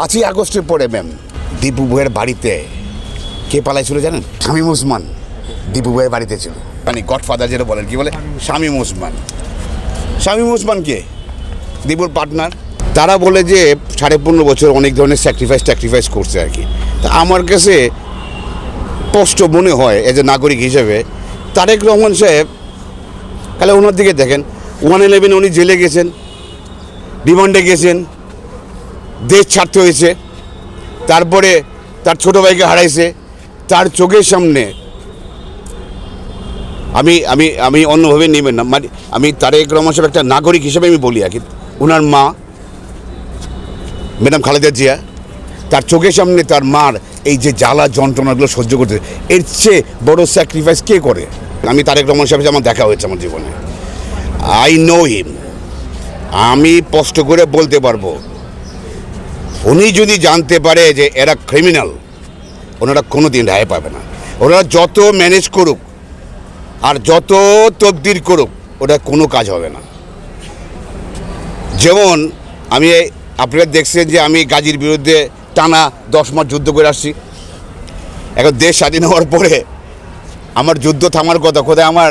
পাঁচই আগস্টের পরে ম্যাম দীপু বইয়ের বাড়িতে। কে পালাইছিল জানেন? শামীম ওসমান। দীপু বইয়ের বাড়িতে ছিল। মানে গডফাদার যেটা বলেন কি বলে? শামীম ওসমান। শামীম ওসমান কে? দীপুর পার্টনার। তারা বলে যে সাড়ে পনেরো বছর অনেক ধরনের স্যাক্রিফাইস ট্যাক্রিফাইস করছে আর কি। তা আমার কাছে স্পষ্ট মনে হয় এজ এ নাগরিক হিসেবে তারেক রহমান সাহেব তাহলে ওনার দিকে দেখেন ওয়ান ইলেভেন উনি জেলে গেছেন রিমান্ডে গেছেন দেশ ছাড়তে হয়েছে। তারপরে তার ছোট ভাইকে হারাইছে। তার চোখের সামনে আমি আমি আমি অন্যভাবে নেবেন না। মানে আমি তারেক রহমান সাহেব একটা নাগরিক হিসেবে আমি বলি আর কি। ওনার মা, ম্যাডাম খালেদা জিয়া, তার চোখের সামনে তার মার এই যে জ্বালা যন্ত্রণাগুলো সহ্য করতে এর চেয়ে বড় স্যাক্রিফাইস কে করে? আমি তারেক রহমান সাহেব আমার দেখা হয়েছে আমার জীবনে। আই নো হিম আমি স্পষ্ট করে বলতে পারব উনি যদি জানতে পারে যে এরা ক্রিমিনাল ওনারা কোনো দিন রায় পাবে না। ওনারা যত ম্যানেজ করুক আর যত তবদির করুক, ওটা কোনো কাজ হবে না। যেমন আমি আপনারা দেখছেন যে আমি গাজীর বিরুদ্ধে টানা দশ মাস যুদ্ধ করে আসছি। এখন দেশ স্বাধীন হওয়ার পরে আমার যুদ্ধ থামার কথা, কোথায় আমার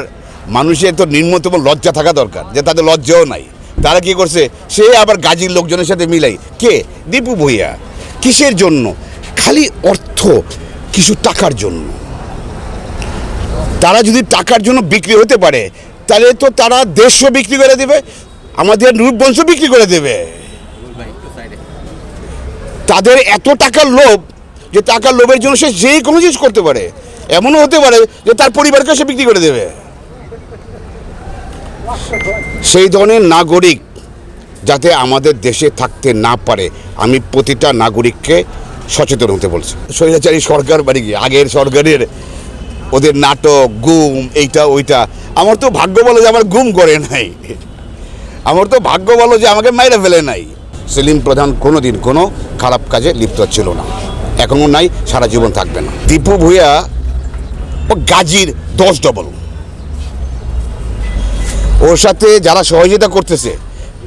মানুষের তো নিম্নতম লজ্জা থাকা দরকার, যে তাদের লজ্জাও নাই। তারা কি করছে? সে আবার গাজীর লোকজনের সাথে মিলাই। কে? দীপু ভূঁইয়া। কিসের জন্য? খালি অর্থ, কিছু টাকার জন্য। তারা যদি টাকার জন্য বিক্রি হতে পারে, তাহলে তো তারা দেশও বিক্রি করে দেবে, আমাদের রূপবংশ বিক্রি করে দেবে। তাদের এত টাকার লোভ যে টাকার লোভের জন্য সে যেই কোনো জিনিস করতে পারে। এমনও হতে পারে যে তার পরিবারকে সে বিক্রি করে দেবে। সেই ধরনের নাগরিক যাতে আমাদের দেশে থাকতে না পারে, আমি প্রতিটা নাগরিককে সচেতন হতে বলছি। স্বৈরাচারী সরকার বাড়ি গিয়ে, আগের সরকারের ওদের নাটক, গুম, এইটা, ওইটা, আমার তো ভাগ্য বলো যে আমার গুম করে নাই। আমার তো ভাগ্য বলো যে আমাকে মাইরে ফেলে নাই। সেলিম প্রধান কোনো দিন কোনো খারাপ কাজে লিপ্ত ছিল না। এখনও নাই, সারা জীবন থাকবে না। দীপু ভূঁইয়া, ও গাজীর দশ ডবল ওর সাথে যারা সহযোগিতা করতেছে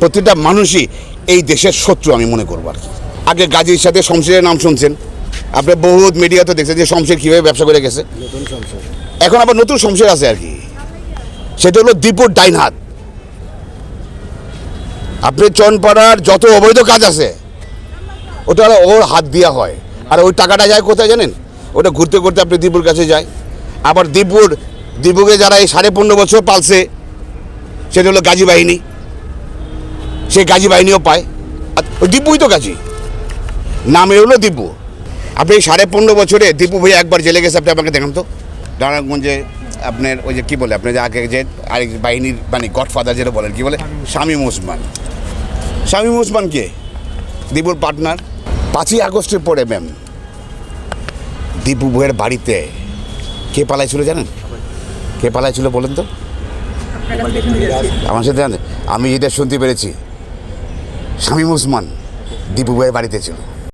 প্রতিটা মানুষই এই দেশের শত্রু আমি মনে করব আর কি। আগে গাজীর সাথে শমশেরের নাম শুনছেন। আপনি বহুত মিডিয়াতে দেখছেন যে শমশের কীভাবে ব্যবসা করে গেছে। এখন আবার নতুন শমশের আছে আর কি। সেটা হলো দীপুর ডাইন হাত আপনি চনপাড়ার যত অবৈধ কাজ আছে ওটা ওর হাত দেওয়া হয়। আর ওই টাকাটা যায় কোথায় জানেন? ওটা ঘুরতে ঘুরতে আপনি দীপুর কাছে যায়। আবার দীপুর দীপুকে যারা এই সাড়ে পনেরো বছর পালছে সেটা হলো গাজী বাহিনী। সে গাজী বাহিনীও পায়। দীপুই তো গাজী। নামে হলো দীপু আপনি সাড়ে পনেরো বছরে দীপু ভাই একবার জেলে গেছে, আপনি আমাকে দেখান তো। নারায়ণগঞ্জে আপনার ওই যে কী বলে আপনি যে আগে যে আরেক বাহিনীর মানে গডফাদার যেটা বলেন, কী বলে? শামীম ওসমান। শামীম ওসমান কে? দীপুর পার্টনার। পাঁচই আগস্টের পরে, ম্যাম দীপু বইয়ের বাড়িতে কে পালাইছিল জানেন? কে পালাইছিল বলেন তো? আমার সাথে আমি যেটা শুনতে পেরেছি শামীম ওসমান দীপু ভাইয়ের বাড়িতে ছিল।